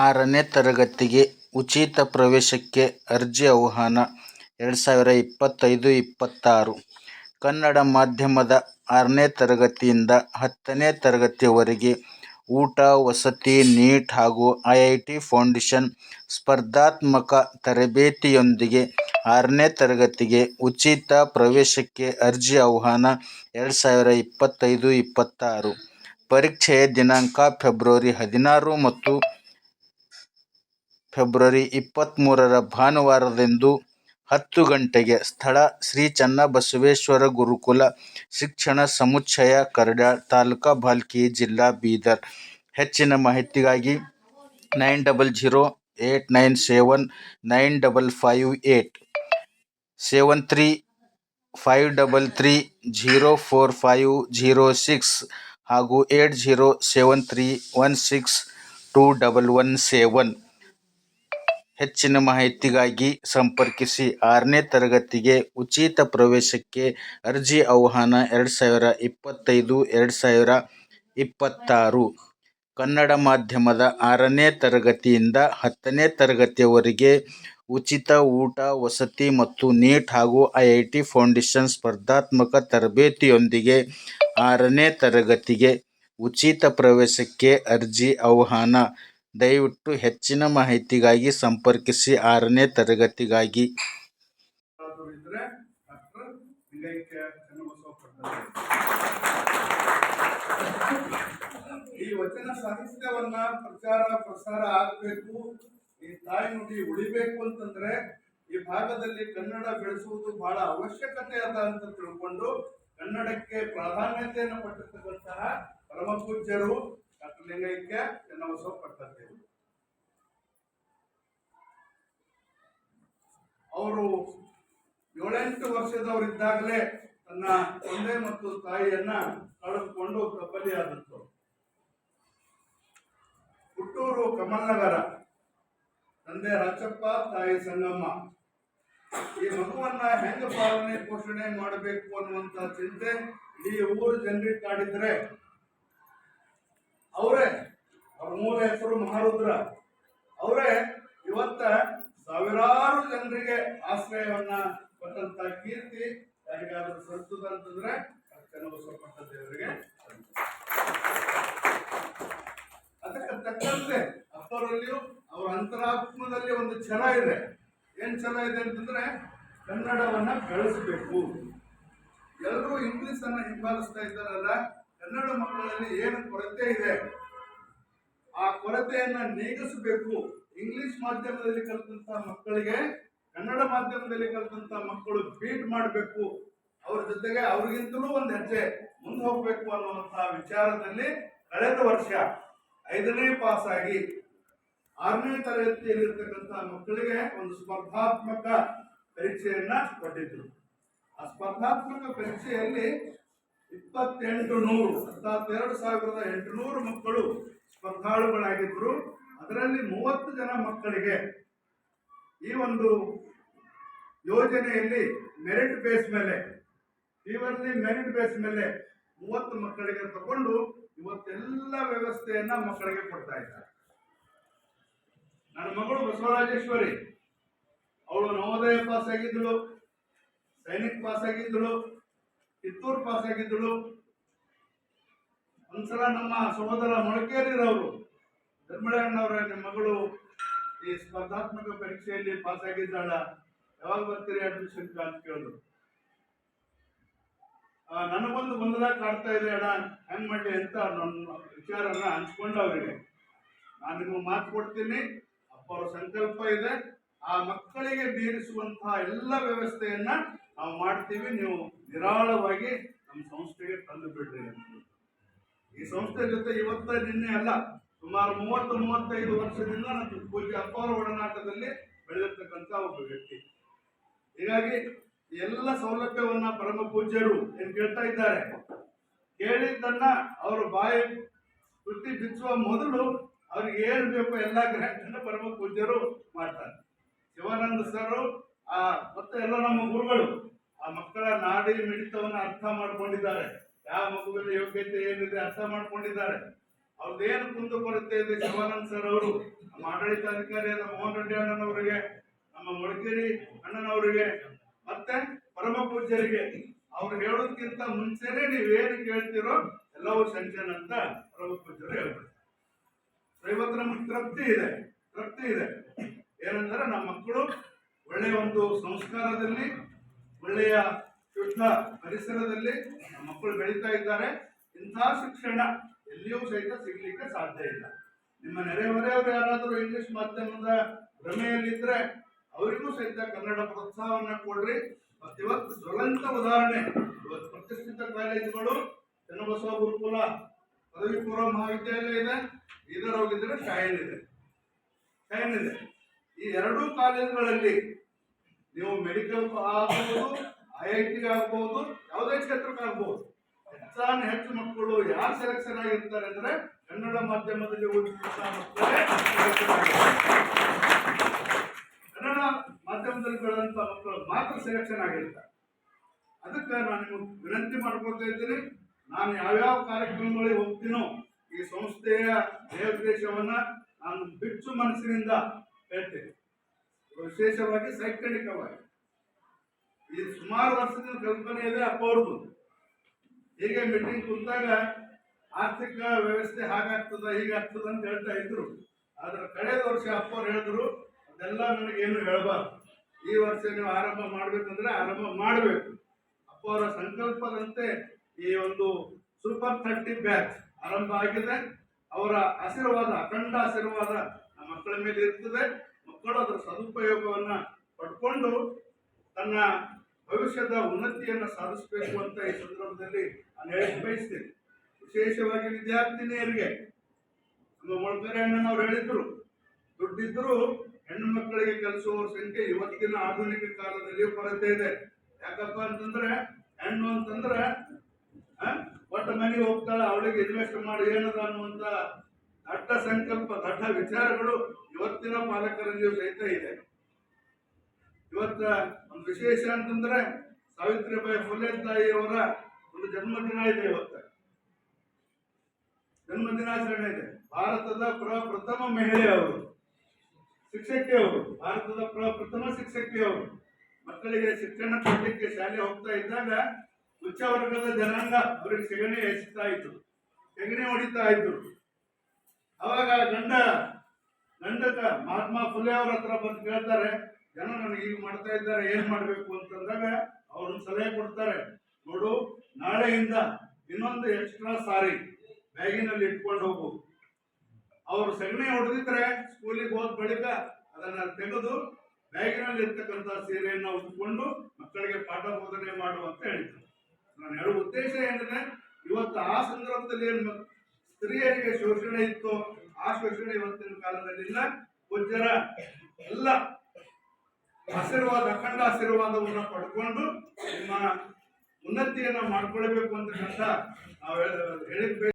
ಆರನೇ ತರಗತಿಗೆ ಉಚಿತ ಪ್ರವೇಶಕ್ಕೆ ಅರ್ಜಿ ಆಹ್ವಾನ ಎರಡು ಸಾವಿರ ಇಪ್ಪತ್ತೈದು ಇಪ್ಪತ್ತಾರು. ಕನ್ನಡ ಮಾಧ್ಯಮದ ಆರನೇ ತರಗತಿಯಿಂದ ಹತ್ತನೇ ತರಗತಿಯವರೆಗೆ ಊಟ, ವಸತಿ, ನೀಟ್ ಹಾಗೂ ಐ ಐ ಟಿ ಫೌಂಡೇಶನ್ ಸ್ಪರ್ಧಾತ್ಮಕ ತರಬೇತಿಯೊಂದಿಗೆ ಆರನೇ ತರಗತಿಗೆ ಉಚಿತ ಪ್ರವೇಶಕ್ಕೆ ಅರ್ಜಿ ಆಹ್ವಾನ ಎರಡು ಸಾವಿರ ಇಪ್ಪತ್ತೈದು ಇಪ್ಪತ್ತಾರು. ಪರೀಕ್ಷೆಯ ದಿನಾಂಕ ಫೆಬ್ರವರಿ ಹದಿನಾರು ಮತ್ತು ಫೆಬ್ರವರಿ ಇಪ್ಪತ್ತ್ಮೂರರ ಭಾನುವಾರದಂದು ಹತ್ತು ಗಂಟೆಗೆ ಸ್ಥಳ ಶ್ರೀ ಚನ್ನಬಸವೇಶ್ವರ ಗುರುಕುಲ ಶಿಕ್ಷಣ ಸಮುಚ್ಚಯ ಕರಡ್ಯಾಳ್ ತಾಲೂಕಾ ಭಾಲ್ಕಿ ಜಿಲ್ಲಾ ಬೀದರ್. ಹೆಚ್ಚಿನ ಮಾಹಿತಿಗಾಗಿ nine double zero eight nine seven nine double five eight, seven three five double three zero four five zero six ಹಾಗೂ eight zero seven three one six two double one seven. ಹೆಚ್ಚಿನ ಮಾಹಿತಿಗಾಗಿ ಸಂಪರ್ಕಿಸಿ ಆರನೇ ತರಗತಿಗೆ ಉಚಿತ ಪ್ರವೇಶಕ್ಕೆ ಅರ್ಜಿ ಆಹ್ವಾನ ಎರಡು ಸಾವಿರ ಇಪ್ಪತ್ತೈದು, ಎರಡು ಸಾವಿರ ಇಪ್ಪತ್ತಾರು. ಕನ್ನಡ ಮಾಧ್ಯಮದ ಆರನೇ ತರಗತಿಯಿಂದ ಹತ್ತನೇ ತರಗತಿಯವರೆಗೆ ಉಚಿತ ಊಟ, ವಸತಿ ಮತ್ತು ನೀಟ್ ಹಾಗೂ ಐ ಐ ಟಿ ಫೌಂಡೇಶನ್ ಸ್ಪರ್ಧಾತ್ಮಕ ತರಬೇತಿಯೊಂದಿಗೆ ಆರನೇ ತರಗತಿಗೆ ಉಚಿತ ಪ್ರವೇಶಕ್ಕೆ ಅರ್ಜಿ ಆಹ್ವಾನ. ದಯವಿಟ್ಟು ಹೆಚ್ಚಿನ ಮಾಹಿತಿಗಾಗಿ ಸಂಪರ್ಕಿಸಿ. ಆರನೇ ತರಗತಿಗಾಗಿ. ಈ ವಚನ ಸಾಹಿತ್ಯವನ್ನ ಪ್ರಚಾರ, ಪ್ರಸಾರ ಆಗಬೇಕು. ಈ ತಾಯಿ ನುಡಿ ಉಳಿಬೇಕು ಅಂತಂದ್ರೆ ಈ ಭಾಗದಲ್ಲಿ ಕನ್ನಡ ಬೆಳೆಸುವುದು ಬಹಳ ಅವಶ್ಯಕತೆ ಅದ ಅಂತ ತಿಳ್ಕೊಂಡು ಕನ್ನಡಕ್ಕೆ ಪ್ರಾಧಾನ್ಯತೆಯನ್ನು ಕೊಟ್ಟಿರ್ತಕ್ಕಂತಹ ಪರಮ ಪೂಜ್ಯರು ಡಾಕ್ಟರ್ ಲಿಂಗೈಕ್ಯ ಅವರು ಏಳೆಂಟು ವರ್ಷದವರಿದ್ದಾಗಲೇ ತನ್ನ ತಂದೆ ಮತ್ತು ತಾಯಿಯನ್ನ ಕಳೆದುಕೊಂಡು ಕಬ್ಬಲಿಯಾದದ್ದು. ಹುಟ್ಟೂರು ಕಮಲ್ನಗರ, ತಂದೆ ರಾಜಪ್ಪ, ತಾಯಿ ಸಂಗಮ್ಮ. ಈ ಮಗುವನ್ನ ಹೆಂಗ ಪಾಲನೆ ಪೋಷಣೆ ಮಾಡಬೇಕು ಅನ್ನುವಂತ ಚಿಂತೆ ಇಡೀ ಊರು ಜನರಿಗೆ ಕಾಡಿದ್ರೆ ಅವರೇ, ಅವ್ರ ಮೂಲ ಹೆಸರು ಮಹಾರುದ್ರ. ಅವರೇ, ಇವತ್ತ ಸಾವಿರಾರು ಜನರಿಗೆ ಆಶ್ರಯವನ್ನ ಕೊಟ್ಟಂತ ಕೀರ್ತಿ ಯಾರಿಗಾದ್ರೂ ಸಲ್ತದ ಅಂತಂದ್ರೆ ಚನ್ನಬಸವಪಟ್ಟ ದೇವರಿಗೆ ಅದಕ್ಕೆ ತಕ್ಕಂತೆ ಅಪ್ಪರಲ್ಲಿಯೂ ಅವರ ಅಂತರಾತ್ಮದಲ್ಲಿ ಒಂದು ಛಲ ಇದೆ. ಏನ್ ಛಲ ಇದೆ ಅಂತಂದ್ರೆ ಕನ್ನಡವನ್ನ ಬೆಳೆಸಬೇಕು. ಎಲ್ಲರೂ ಇಂಗ್ಲಿಷ್ ಅನ್ನ ಹಿಂಬಾಲಿಸ್ತಾ ಇದ್ದಾರಲ್ಲ ಕನ್ನಡ ಮಕ್ಕಳಲ್ಲಿ ಏನು ಕೊರತೆ ಇದೆ? ಆ ಕೊರತೆಯನ್ನ ನೀಗಿಸಬೇಕು. ಇಂಗ್ಲಿಷ್ ಮಾಧ್ಯಮದಲ್ಲಿ ಕಲಿತಂತ ಮಕ್ಕಳಿಗೆ, ಕನ್ನಡ ಮಾಧ್ಯಮದಲ್ಲಿ ಕಲಿತಂತ ಮಕ್ಕಳು ಬೀಟ್ ಮಾಡಬೇಕು. ಅವ್ರ ಜೊತೆಗೆ ಅವ್ರಿಗಿಂತಲೂ ಒಂದು ಹೆಜ್ಜೆ ಮುಂದೆ ಹೋಗ್ಬೇಕು ಅನ್ನುವಂತಹ ವಿಚಾರದಲ್ಲಿ ಕಳೆದ ವರ್ಷ ಐದನೇ ಪಾಸ್ ಆಗಿ ಆರನೇ ತರಗತಿಯಲ್ಲಿರ್ತಕ್ಕಂಥ ಮಕ್ಕಳಿಗೆ ಒಂದು ಸ್ಪರ್ಧಾತ್ಮಕ ಪರೀಕ್ಷೆಯನ್ನ ಕೊಟ್ಟಿದ್ರು. ಆ ಸ್ಪರ್ಧಾತ್ಮಕ ಪರೀಕ್ಷೆಯಲ್ಲಿ ಇಪ್ಪತ್ತೆಂಟು ನೂರು ಎರಡು ಸಾವಿರದ ಎಂಟುನೂರು ಮಕ್ಕಳು ಸ್ಪರ್ಧಾಳುಗಳಾಗಿದ್ದರು. ಅದರಲ್ಲಿ ಮೂವತ್ತು ಜನ ಮಕ್ಕಳಿಗೆ ಈ ಒಂದು ಯೋಜನೆಯಲ್ಲಿ ಮೆರಿಟ್ ಬೇಸ್ ಮೇಲೆ ಇವರಲ್ಲಿ ಮೆರಿಟ್ ಬೇಸ್ ಮೇಲೆ ಮೂವತ್ತು ಮಕ್ಕಳಿಗೆ ತಗೊಂಡು ಇವತ್ತೆಲ್ಲ ವ್ಯವಸ್ಥೆಯನ್ನ ಮಕ್ಕಳಿಗೆ ಕೊಡ್ತಾ ಇದ್ದಾರೆ. ನನ್ನ ಮಗಳು ಬಸವರಾಜೇಶ್ವರಿ, ಅವಳು ನವೋದಯ ಪಾಸ್ ಆಗಿದ್ದಳು, ಸೈನಿಕ್ ಪಾಸ್ ಆಗಿದ್ದಳು ಕಿತ್ತೂರು ಪಾಸ್ ಆಗಿದ್ದಳು. ಒಂದ್ಸಲ ನಮ್ಮ ಸಹೋದರ ಮೊಳಕೇರಿರವರು ಧರ್ಮಳಣ್ಣವರ ನಿಮ್ಮ ಮಗಳು ಈ ಸ್ಪರ್ಧಾತ್ಮಕ ಪರೀಕ್ಷೆಯಲ್ಲಿ ಪಾಸ್ ಆಗಿದ್ದಾಳ. ಯಾವಾಗ ಬರ್ತೀರಿ ಅಡ್ಮಿಷನ್ ಅಂತ ಕೇಳಿದ್ರು. ನನಗೊಂದು ಗೊಂದಲ ಕಾಡ್ತಾ ಇದೆ ಅಣ್ಣ. ಹೆಂಗ್ ಮಾಡಿ ಅಂತ ನನ್ನ ವಿಚಾರನ ಹಂಚ್ಕೊಂಡು ಅವರಿಗೆ ನಾನು ನಿಮ್ಗೆ ಮಾತು ಕೊಡ್ತೀನಿ. ಅಪ್ಪರ ಸಂಕಲ್ಪ ಇದೆ. ಆ ಮಕ್ಕಳಿಗೆ ಬೀರಿಸುವಂತಹ ಎಲ್ಲ ವ್ಯವಸ್ಥೆಯನ್ನ ನಾವು ಮಾಡ್ತೀವಿ. ನೀವು ನಿರಾಳವಾಗಿ ನಮ್ಮ ಸಂಸ್ಥೆಗೆ ತಂದು ಬಿಡ್ರಿ ಈ ಸಂಸ್ಥೆ ಜೊತೆ ಇವತ್ತ ನಿನ್ನೆ ಅಲ್ಲ, ಸುಮಾರು ಮೂವತ್ತು, ಮೂವತ್ತೈದು ವರ್ಷದಿಂದ ನಮ್ಮ ಪೂಜೆ ಅಪ್ಪಾರ ಒಡನಾಟದಲ್ಲಿ ಬೆಳೆದಿರ್ತಕ್ಕಂಥ ಒಬ್ಬ ವ್ಯಕ್ತಿ. ಹೀಗಾಗಿ ಎಲ್ಲ ಸೌಲಭ್ಯವನ್ನ ಪರಮ ಪೂಜ್ಯರು ಏನು ಕೇಳ್ತಾ ಇದ್ದಾರೆ? ಕೇಳಿದ್ದನ್ನ ಅವ್ರ ಬಾಯಿ ತುಟ್ಟಿ ಬಿಚ್ಚುವ ಮೊದಲು ಅವ್ರಿಗೆ ಏನು ಬೇಕು ಎಲ್ಲ ಗ್ರಾಂಟನ್ನು ಪರಮ ಪೂಜ್ಯರು ಮಾಡ್ತಾರೆ. ಶಿವಾನಂದ ಸರ್ ಆ, ಮತ್ತೆ ಎಲ್ಲ ನಮ್ಮ ಗುರುಗಳು ಆ ಮಕ್ಕಳ ನಾಡಿ ಮಿಡಿತವನ್ನ ಅರ್ಥ ಮಾಡ್ಕೊಂಡಿದ್ದಾರೆ. ಯಾವ ಮಗುವಿನ ಯೋಗ್ಯತೆ ಏನಿದೆ ಅರ್ಥ ಮಾಡ್ಕೊಂಡಿದ್ದಾರೆ. ಅವ್ರದ್ದೇನು ಕುಂದು ಕೊರತೆ ಇದೆ ಶಿವಾನಂದ್ ಸರ್ ಅವರು, ನಮ್ಮ ಆಡಳಿತಾಧಿಕಾರಿಯಾದ ಮೋಹನ್ ರೆಡ್ಡಿ ಅಣ್ಣನವರಿಗೆ, ನಮ್ಮ ಮಡಿಕೇರಿ ಅಣ್ಣನವರಿಗೆ, ಮತ್ತೆ ಪರಮ ಪೂಜ್ಯರಿಗೆ, ಅವ್ರು ಹೇಳೋದಕ್ಕಿಂತ ಮುಂಚೆನೆ ನೀವೇನು ಕೇಳ್ತೀರೋ ಎಲ್ಲವೂ ಸಂಚನ ಅಂತ ಪರಮ ಪೂಜ್ಯರು ನಮ್ಗೆ ತೃಪ್ತಿ ಇದೆ ತೃಪ್ತಿ ಇದೆ. ಏನಂದ್ರೆ ನಮ್ಮ ಮಕ್ಕಳು ಒಳ್ಳೆಯ ಒಂದು ಸಂಸ್ಕಾರದಲ್ಲಿ ಒಳ್ಳೆಯ ಶುದ್ಧ ಪರಿಸರದಲ್ಲಿ ಮಕ್ಕಳು ಬೆಳೀತಾ ಇದ್ದಾರೆ. ಇಂಥ ಶಿಕ್ಷಣ ಎಲ್ಲಿಯೂ ಸಹಿತ ಸಿಗಲಿಕ್ಕೆ ಸಾಧ್ಯ ಇಲ್ಲ. ನಿಮ್ಮ ನೆರೆಹೊರೆಯವರು ಯಾರಾದರೂ ಇಂಗ್ಲಿಷ್ ಮಾಧ್ಯಮದ ಭ್ರಮೆಯಲ್ಲಿದ್ದರೆ ಅವರಿಗೂ ಸಹಿತ ಕನ್ನಡ ಪ್ರೋತ್ಸಾಹವನ್ನು ಕೊಡ್ರಿ. ಮತ್ತಿವತ್ತು ಜ್ವಲಂತ ಉದಾಹರಣೆ, ಇವತ್ತು ಪ್ರತಿಷ್ಠಿತ ಕಾಲೇಜುಗಳು, ಚನ್ನಬಸವ ಗುರುಕುಲ ಪದವಿ ಪೂರ್ವ ಮಹಾವಿದ್ಯಾಲಯ ಇದೆ ಇದರ ಹೋಗಿದ್ರೆ ಶಾಯನ್ ಇದೆ. ಶಾಯನ್ ಇದೆ. ಈ ಎರಡೂ ಕಾಲೇಜುಗಳಲ್ಲಿ ನೀವು ಮೆಡಿಕಲ್ ಆಗ್ಬೋದು ಐ ಐ ಟಿ ಆಗ್ಬೋದು, ಯಾವುದೇ ಕ್ಷೇತ್ರಕ್ಕೆ ಹೆಚ್ಚಾನ ಹೆಚ್ಚು ಮಕ್ಕಳು ಯಾರು ಸೆಲೆಕ್ಷನ್ ಆಗಿರ್ತಾರೆ ಅಂದ್ರೆ ಕನ್ನಡ ಮಾಧ್ಯಮದಲ್ಲಿ ಕನ್ನಡ ಮಾಧ್ಯಮದಲ್ಲಿ ಬೆಳೆದಂತ ಮಕ್ಕಳು ಮಾತ್ರ ಸೆಲೆಕ್ಷನ್ ಆಗಿರ್ತಾರೆ. ಅದಕ್ಕೆ ನಾನು ನಿಮಗೆ ವಿನಂತಿ ಮಾಡ್ಕೊಳ್ತಾ ಇದ್ದೀನಿ. ನಾನು ಯಾವ್ಯಾವ ಕಾರ್ಯಕ್ರಮಗಳಿಗೆ ಹೋಗ್ತೀನೋ ಈ ಸಂಸ್ಥೆಯ ದೇವದೇಶವನ್ನ ನಾನು ಬಿಚ್ಚು ಮನಸ್ಸಿನಿಂದ ಹೇಳ್ತೇನೆ. ವಿಶೇಷವಾಗಿ ಶೈಕ್ಷಣಿಕವಾಗಿ ಈ ಸುಮಾರು ವರ್ಷದಿಂದ ಕಲ್ಪನೆ ಇದೆ ಅಪ್ಪ ಅವ್ರದ್ದು. ಹೀಗೆ ಮೀಟಿಂಗ್ ಕುಂತಾಗ ಆರ್ಥಿಕ ವ್ಯವಸ್ಥೆ ಹಾಗಾಗ್ತದ, ಹೀಗಾಗ್ತದ ಅಂತ ಹೇಳ್ತಾ ಇದ್ರು. ಆದ್ರೆ ಕಳೆದ ವರ್ಷ ಅಪ್ಪ ಅವ್ರು ಹೇಳಿದ್ರು, ಅದೆಲ್ಲ ನನಗೇನು ಹೇಳಬಾರ್ದು. ಈ ವರ್ಷ ನೀವು ಆರಂಭ ಮಾಡ್ಬೇಕಂದ್ರೆ ಆರಂಭ ಮಾಡಬೇಕು. ಅಪ್ಪ ಅವರ ಸಂಕಲ್ಪದಂತೆ ಈ ಒಂದು ಸೂಪರ್ ಥರ್ಟಿ ಬ್ಯಾಚ್ ಆರಂಭ ಆಗಿದೆ. ಅವರ ಆಶೀರ್ವಾದ, ಅಖಂಡ ಆಶೀರ್ವಾದ ನಮ್ಮ ಮಕ್ಕಳ ಮೇಲೆ ಇರ್ತದೆ. ಮಕ್ಕಳು ಅದರ ಸದುಪಯೋಗವನ್ನ ಪಡ್ಕೊಂಡು ತನ್ನ ಭವಿಷ್ಯದ ಉನ್ನತಿಯನ್ನು ಸಾಧಿಸಬೇಕು ಅಂತ ಈ ಸಂದರ್ಭದಲ್ಲಿ ನಾನು ಹೇಳಿ ಬಯಸ್ತೇನೆ. ವಿಶೇಷವಾಗಿ ವಿದ್ಯಾರ್ಥಿನಿಯರಿಗೆ, ನಮ್ಮ ಮೊಳಕರೆ ಅಣ್ಣನವ್ರು ಹೇಳಿದ್ರು, ದುಡ್ಡಿದ್ರು ಹೆಣ್ಣು ಮಕ್ಕಳಿಗೆ ಕಲಿಸುವವರ ಸಂಖ್ಯೆ ಇವತ್ತಿನ ಆಧುನಿಕ ಕಾಲದಲ್ಲಿ ಕೊರತೆ ಇದೆ. ಯಾಕಪ್ಪ ಅಂತಂದ್ರೆ, ಹೆಣ್ಣು ಅಂತಂದ್ರೆ ಒಟ್ಟ ಮನೆಗೆ ಹೋಗ್ತಾಳೆ, ಅವಳಿಗೆ ಇನ್ವೆಸ್ಟ್ ಮಾಡಿ, ಏನದ ಅನ್ನುವಂತ ದಟ್ಟ ಸಂಕಲ್ಪ ದಟ್ಟ ವಿಚಾರಗಳು ಇವತ್ತಿನ ಪಾಲಕರಲ್ಲಿಯೂ ಸಹಿತ ಇದೆ. ಇವತ್ತ ಒಂದು ವಿಶೇಷ ಅಂತಂದ್ರೆ ಸಾವಿತ್ರಿಬಾಯಿ ಫುಲೆ ತಾಯಿಯವರ ಒಂದು ಜನ್ಮದಿನ ಇದೆ ಇವತ್ತ. ಜನ್ಮದಿನಾಚರಣೆ ಇದೆ. ಭಾರತದ ಪ್ರಪ್ರಥಮ ಮಹಿಳೆ ಅವರು ಶಿಕ್ಷಕಿ ಅವರು ಭಾರತದ ಪ್ರಪ್ರಥಮ ಶಿಕ್ಷಕಿ ಅವರು ಮಕ್ಕಳಿಗೆ ಶಿಕ್ಷಣ ಕೊಡಲಿಕ್ಕೆ ಶಾಲೆ ಹೋಗ್ತಾ ಇದ್ದಾಗ ಉಚ್ಚ ವರ್ಗದ ಜನಾಂಗ ಅವರಿಗೆ ಸೆಗಣಿ ಹೆಚ್ಚುತ್ತಾ ಇದ್ರು. ಸೆಗಣಿ ಹೊಡಿತಾ ಇದ್ರು. ಅವಾಗ ಗಂಡ, ಗಂಡಕ ಮಹಾತ್ಮ ಫುಲೆ ಅವ್ರ ಹತ್ರ ಬಂದು ಕೇಳ್ತಾರೆ, ಜನ ನನಗೆ ಈಗ ಮಾಡ್ತಾ ಇದ್ದಾರೆ, ಏನ್ ಮಾಡ್ಬೇಕು ಅಂತಂದಾಗ ಅವ್ರನ್ನ ಸಲಹೆ ಕೊಡ್ತಾರೆ. ನೋಡು, ನಾಳೆಯಿಂದ ಇನ್ನೊಂದು ಎಕ್ಸ್ಟ್ರಾ ಸಾರಿ ಬ್ಯಾಗಿನಲ್ಲಿ ಇಟ್ಕೊಂಡು ಹೋಗು. ಅವರು ಸಗಣಿ ಹೊಡೆದಿದ್ರೆ ಸ್ಕೂಲಿಗೆ ಹೋದ ಬಳಿಕ ಅದನ್ನ ತೆಗೆದು ಬ್ಯಾಗಿನಲ್ಲಿ ಇರ್ತಕ್ಕಂಥ ಸೀರೆಯನ್ನ ಉಟ್ಕೊಂಡು ಮಕ್ಕಳಿಗೆ ಪಾಠ ಬೋಧನೆ ಮಾಡು ಅಂತ ಹೇಳಿದ್ರು ನಾನು ಹೇಳೋ ಉದ್ದೇಶ ಏನಿದೆ ಇವತ್ತು ಆ ಸಂದರ್ಭದಲ್ಲಿ ಏನು ಸ್ತ್ರೀಯರಿಗೆ ಶೋಷಣೆ ಇತ್ತು. ಆ ಶೋಷಣೆ ಇವತ್ತಿನ ಕಾಲದಲ್ಲಿ ಇಲ್ಲ. ಪೂಜ್ಯರ ಎಲ್ಲ ಆಶೀರ್ವಾದ, ಅಖಂಡ ಆಶೀರ್ವಾದವನ್ನು ಪಡ್ಕೊಂಡು ನಿಮ್ಮ ಉನ್ನತಿಯನ್ನು ಮಾಡ್ಕೊಳ್ಬೇಕು ಅಂತಕ್ಕಂಥ ನಾವು ಹೇಳಿದ್